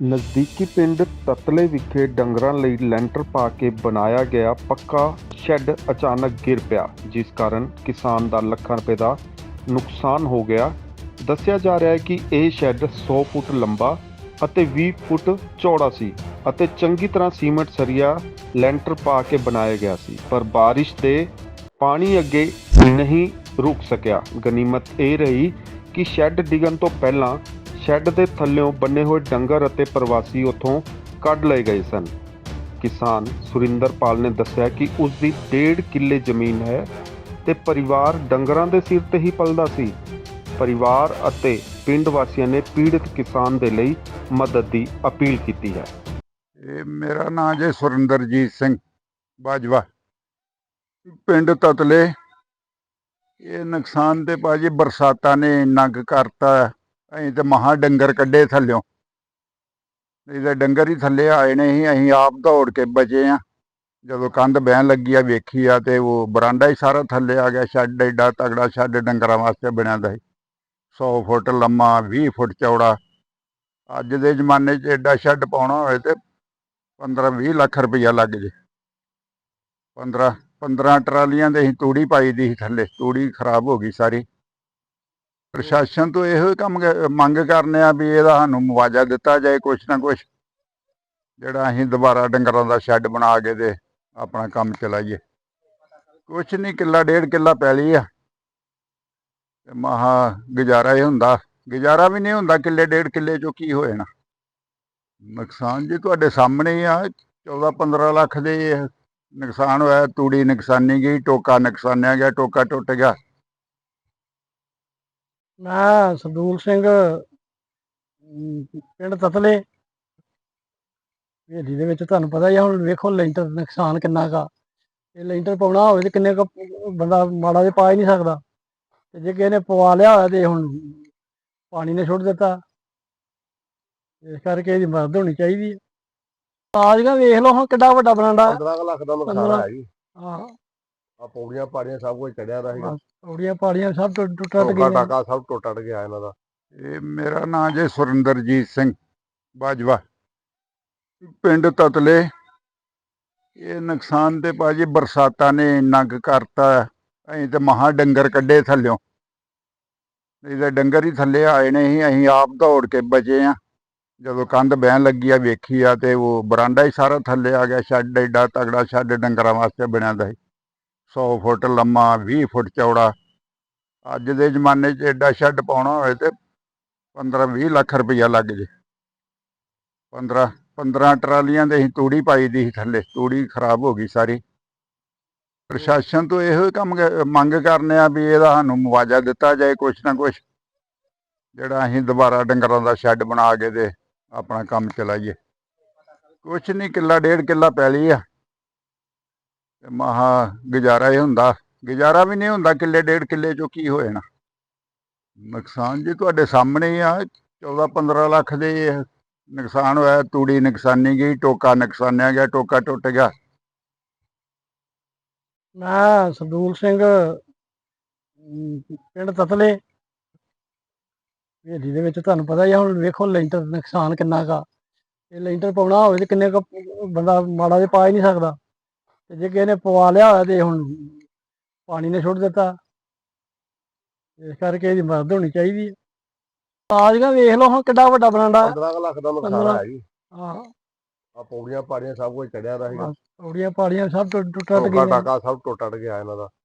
ਨਜ਼ਦੀਕੀ ਪਿੰਡ ਤਤਲੇ ਵਿਖੇ ਡੰਗਰਾਂ ਲਈ ਲੈਂਟਰ ਪਾ ਕੇ ਬਣਾਇਆ ਗਿਆ ਪੱਕਾ ਸ਼ੈੱਡ ਅਚਾਨਕ ਗਿਰ ਪਿਆ, ਜਿਸ ਕਾਰਨ ਕਿਸਾਨ ਦਾ ਲੱਖਾਂ ਰੁਪਏ ਦਾ ਨੁਕਸਾਨ ਹੋ ਗਿਆ। ਦੱਸਿਆ ਜਾ ਰਿਹਾ ਹੈ ਕਿ ਇਹ ਸ਼ੈੱਡ 100 ਫੁੱਟ ਲੰਬਾ ਅਤੇ 20 ਫੁੱਟ ਚੌੜਾ ਸੀ ਅਤੇ ਚੰਗੀ ਤਰ੍ਹਾਂ ਸੀਮੈਂਟ ਸਰੀਆ ਲੈਂਟਰ ਪਾ ਕੇ ਬਣਾਇਆ ਗਿਆ ਸੀ, ਪਰ ਬਾਰਿਸ਼ ਦੇ ਪਾਣੀ ਅੱਗੇ ਨਹੀਂ ਰੁਕ ਸਕਿਆ। ਗਨੀਮਤ ਇਹ ਰਹੀ ਕਿ ਸ਼ੈੱਡ ਡਿੱਗਣ ਤੋਂ ਪਹਿਲਾਂ ਸ਼ੈੱਡ ਦੇ ਥੱਲਿਓਂ ਬੰਨੇ ਹੋਏ ਡੰਗਰ ਅਤੇ ਪ੍ਰਵਾਸੀ ਉੱਥੋਂ ਕੱਢ ਲਏ ਗਏ ਸਨ। ਕਿਸਾਨ ਸੁਰਿੰਦਰਪਾਲ ਨੇ ਦੱਸਿਆ ਕਿ ਉਸ ਦੀ 1.5 ਕਿੱਲੇ ਜ਼ਮੀਨ ਹੈ ਤੇ ਪਰਿਵਾਰ ਡੰਗਰਾਂ ਦੇ ਸਿਰ ਤੇ ਹੀ ਪਲਦਾ ਸੀ। ਪਰਿਵਾਰ ਅਤੇ ਪਿੰਡ ਵਾਸੀਆਂ ਨੇ ਪੀੜਤ ਕਿਸਾਨ ਦੇ ਲਈ ਮਦਦ ਦੀ ਅਪੀਲ ਕੀਤੀ ਹੈ। ਇਹ ਮੇਰਾ ਨਾਮ ਜੇ ਸੁਰਿੰਦਰਜੀਤ ਸਿੰਘ ਬਾਜਵਾ। ਪਿੰਡ ਤਤਲੇ। ਇਹ ਨੁਕਸਾਨ ਤੇ ਭਾਜੀ ਬਰਸਾਤਾਂ ਨੇ ਨੰਗ ਕਰਤਾ। ਅਸੀਂ ਤੇ ਮਹਾ ਡੰਗਰ ਕੱਢੇ ਥੱਲਿਓਂ। ਨਹੀਂ ਤਾਂ ਡੰਗਰ ਹੀ ਥੱਲੇ ਆਏ ਨੇ ਸੀ ਅਸੀਂ ਆਪ ਦੌੜ ਕੇ ਬਚੇ ਆ। ਜਦੋਂ ਕੰਧ ਬਹਿਣ ਲੱਗੀ ਆ, ਵੇਖੀ ਆ ਤੇ ਉਹ ਬਰਾਂਡਾ ਹੀ ਸਾਰਾ ਥੱਲੇ ਆ ਗਿਆ ਸ਼ੈੱਡ ਏਡਾ ਤਗੜਾ ਸ਼ੈੱਡ ਡੰਗਰਾਂ ਵਾਸਤੇ ਬਣਿਆ ਦਾ ਸੀ। 100 ਫੁੱਟ ਲੰਮਾ 20 ਫੁੱਟ ਚੌੜਾ। ਅੱਜ ਦੇ ਜ਼ਮਾਨੇ 'ਚ ਏਡਾ ਸ਼ੈੱਡ ਪਾਉਣਾ ਹੋਵੇ ਤੇ 15 20 ਲੱਖ ਰੁਪਈਆ ਲੱਗ ਜੇ। 15 15 ਟਰਾਲੀਆਂ ਦੇ ਅਸੀਂ ਤੂੜੀ ਪਾਈ ਦੀ ਸੀ ਥੱਲੇ, ਤੂੜੀ ਖਰਾਬ ਹੋ ਗਈ ਸਾਰੀ। ਪ੍ਰਸ਼ਾਸਨ ਤੋਂ ਇਹੋ ਹੀ ਕੰਮ ਮੰਗ ਕਰਨੇ ਆ ਵੀ ਇਹਦਾ ਸਾਨੂੰ ਮੁਆਵਜ਼ਾ ਦਿੱਤਾ ਜਾਏ ਕੁਛ ਨਾ ਕੁਛ। ਜਿਹੜਾ ਅਸੀਂ ਦੁਬਾਰਾ ਡੰਗਰਾਂ ਦਾ ਸ਼ੈੱਡ ਬਣਾ ਕੇ ਤੇ ਆਪਣਾ ਕੰਮ ਚਲਾਈਏ। ਕੁਛ ਨਹੀਂ ਕਿੱਲਾ ਡੇਢ ਕਿੱਲਾ ਪੈਲੀ ਆ। ਤੇ ਮਹਾ ਗੁਜ਼ਾਰਾ ਹੀ ਹੁੰਦਾ। ਗੁਜ਼ਾਰਾ ਵੀ ਨਹੀਂ ਹੁੰਦਾ ਕਿੱਲੇ ਡੇਢ ਕਿੱਲੇ ਚੋਂ ਕੀ ਹੋਏ ਨਾ ਨੁਕਸਾਨ ਜੀ ਤੁਹਾਡੇ ਸਾਹਮਣੇ ਹੀ ਆ 14 15 ਲੱਖ ਦੇ ਨੁਕਸਾਨ ਹੋਇਆ, ਤੂੜੀ ਨੁਕਸਾਨੀ ਗਈ, ਟੋਕਾ ਨੁਕਸਾਨਿਆ ਗਿਆ, ਟੋਕਾ ਟੁੱਟ ਗਿਆ। ਮੈਂ ਸਰਦੂਲ ਸਿੰਘ ਪਿੰਡ ਤਤਲੇ। ਹਵੇਲੀ ਦੇ ਵਿੱਚ ਤੁਹਾਨੂੰ ਪਤਾ ਹੀ ਆ ਹੁਣ ਵੇਖੋ ਲੈਂਟਰ ਨੁਕਸਾਨ ਕਿੰਨਾ ਕਾ ਇਹ ਲੈਂਟਰ ਪਾਉਣਾ ਹੋਵੇ ਤੇ ਕਿੰਨੇ ਕੁ ਬੰਦਾ ਮਾੜਾ ਜਿਹਾ ਪਾ ਹੀ ਨਹੀਂ ਸਕਦਾ। ਤੇ ਜੇ ਕਿਸੇ ਨੇ ਪਵਾ ਲਿਆ ਹੋਇਆ ਤੇ ਹੁਣ ਪਾਣੀ ਨੇ ਛੁੱਟ ਦਿੱਤਾ। ਇਸ ਕਰਕੇ ਇਹਦੀ ਮਦਦ ਹੋਣੀ ਚਾਹੀਦੀ ਹੈ ਤਾਜ਼ਗਾ ਵੇਖ ਲਓ ਹੁਣ ਕਿੱਡਾ ਵੱਡਾ ਬਰਾਂਡਾ। 15 ਲੱਖ ਦਾ ਨੁਕਸਾਨ ਪੰਦਰਾਂ। ਹੈ ਜੀ। ਆ ਪੌੜੀਆਂ ਪਾੜੀਆਂ ਸਭ ਕੁਝ ਚੜਿਆ ਦਾ ਸੀਗਾ। ਪੌੜੀਆਂ ਪਾੜੀਆਂ ਸਭ ਟੁੱਟ ਟੁੱਟ ਟੋਕਾ ਗਈਆਂ। ਟਾਕਾ ਸਭ ਟੁੱਟ ਟੱਟ ਗਿਆ ਇਹਨਾਂ ਦਾ। ਇਹ ਮੇਰਾ ਨਾਮ ਜੇ ਸੁਰਿੰਦਰਜੀਤ ਸਿੰਘ ਬਾਜਵਾ। ਪਿੰਡ ਤਤਲੇ। ਇਹ ਨੁਕਸਾਨ ਤੇ ਭਾਜੀ ਬਰਸਾਤਾਂ ਨੇ ਇੰਨਾ ਕੁ ਕਰਤਾ। ਅਸੀਂ ਤੇ ਮਹਾ ਡੰਗਰ ਕੱਢੇ ਥੱਲਿਓਂ। ਨਹੀਂ ਤਾਂ ਡੰਗਰ ਹੀ ਥੱਲੇ ਆਏ ਨੇ ਸੀ ਅਸੀਂ ਆਪ ਦੌੜ ਕੇ ਬਚੇ ਆ। ਜਦੋਂ ਕੰਧ ਬਹਿਣ ਲੱਗੀ ਆ ਵੇਖੀ ਆ ਤੇ ਉਹ ਬਰਾਂਡਾ ਹੀ ਸਾਰਾ ਥੱਲੇ ਆ ਗਿਆ। ਸ਼ੈੱਡ ਏਡਾ ਤਗੜਾ ਸ਼ੈੱਡ ਡੰਗਰਾਂ ਵਾਸਤੇ ਬਣਿਆ ਦਾ ਸੀ। 100 ਫੁੱਟ ਲੰਮਾ 20 ਫੁੱਟ ਚੌੜਾ। ਅੱਜ ਦੇ ਜ਼ਮਾਨੇ 'ਚ ਏਡਾ ਸ਼ੈੱਡ ਪਾਉਣਾ ਹੋਵੇ ਤੇ 15 20 ਲੱਖ ਰੁਪਈਆ ਲੱਗ ਜੇ। 15 15 ਟਰਾਲੀਆਂ ਦੇ ਅਸੀਂ ਤੂੜੀ ਪਾਈ ਦੀ ਸੀ ਥੱਲੇ। ਤੂੜੀ ਖਰਾਬ ਹੋ ਗਈ ਸਾਰੀ। ਪ੍ਰਸ਼ਾਸਨ ਤੋਂ ਇਹੋ ਹੀ ਕੰਮ ਮੰਗ ਕਰਨੇ ਆ ਵੀ ਇਹਦਾ ਸਾਨੂੰ ਮੁਆਵਜ਼ਾ ਦਿੱਤਾ ਜਾਏ ਕੁਛ ਨਾ ਕੁਛ। ਜਿਹੜਾ ਅਸੀਂ ਦੁਬਾਰਾ ਡੰਗਰਾਂ ਦਾ ਸ਼ੈੱਡ ਬਣਾ ਕੇ ਤੇ ਆਪਣਾ ਕੰਮ ਚਲਾਈਏ। ਕੁਛ ਨਹੀਂ ਕਿੱਲਾ, ਡੇਢ ਕਿੱਲਾ ਪੈ ਲਈ ਆ। ਤੇ ਮਹਾ ਗੁਜ਼ਾਰਾ ਹੀ ਹੁੰਦਾ। ਗੁਜ਼ਾਰਾ ਵੀ ਨਹੀਂ ਹੁੰਦਾ ਕਿੱਲੇ, ਡੇਢ ਕਿੱਲੇ ਚੋਂ ਕੀ ਹੋਏ ਨਾ ਨੁਕਸਾਨ ਜੀ ਤੁਹਾਡੇ ਸਾਹਮਣੇ ਆ 14 15 ਲੱਖ ਦੇ ਨੁਕਸਾਨ ਹੋਇਆ, ਤੂੜੀ ਨੁਕਸਾਨੀ ਗਈ, ਟੋਕਾ ਨੁਕਸਾਨਿਆ ਗਿਆ, ਟੋਕਾ ਟੁੱਟ ਗਿਆ। ਮੈਂ ਸਰਦੂਲ ਸਿੰਘ ਪਿੰਡ ਤਤਲੇ। ਹਵੇਲੀ ਦੇ ਵਿੱਚ ਤੁਹਾਨੂੰ ਪਤਾ ਹੀ ਆ, ਹੁਣ ਵੇਖੋ ਲੈਂਟਰ ਨੁਕਸਾਨ ਕਿੰਨਾ ਕਾ ਇਹ ਲੈਂਟਰ ਪਾਉਣਾ ਹੋਵੇ ਤੇ ਕਿੰਨੇ ਕੁ ਬੰਦਾ ਮਾੜਾ ਜਿਹਾ ਪਾ ਹੀ ਨਹੀਂ ਸਕਦਾ। ਤੇ ਜੇ ਕਿਸੇ ਨੇ ਪਵਾ ਲਿਆ ਹੋਇਆ ਤੇ ਹੁਣ ਪਾਣੀ ਨੇ ਛੁੱਟ ਦਿੱਤਾ ਇਸ ਕਰਕੇ ਇਹਦੀ ਮਦਦ ਹੋਣੀ ਚਾਹੀਦੀ ਹੈ। ਤਾਜ਼ਗਾ ਵੇਖ ਲਓ ਹੁਣ ਕਿੱਡਾ ਵੱਡਾ ਬਰਾਂਡਾ। 15 ਲੱਖ ਦਾ ਨੁਕਸਾਨ। ਹੈ ਜੀ। ਆਹ ਆ ਪੌੜੀਆਂ ਪਾੜੀਆਂ ਸਭ ਕੁਝ ਚੜਿਆ ਦਾ ਪੌੜੀਆਂ ਪਾੜੀਆਂ ਸਭ ਟੁੱਟ ਟੁੱਟ ਗਈਆਂ। ਟਾਕਾ ਸਭ ਟੁੱਟ ਟੱਟ ਗਿਆ ਇਹਨਾਂ ਦਾ।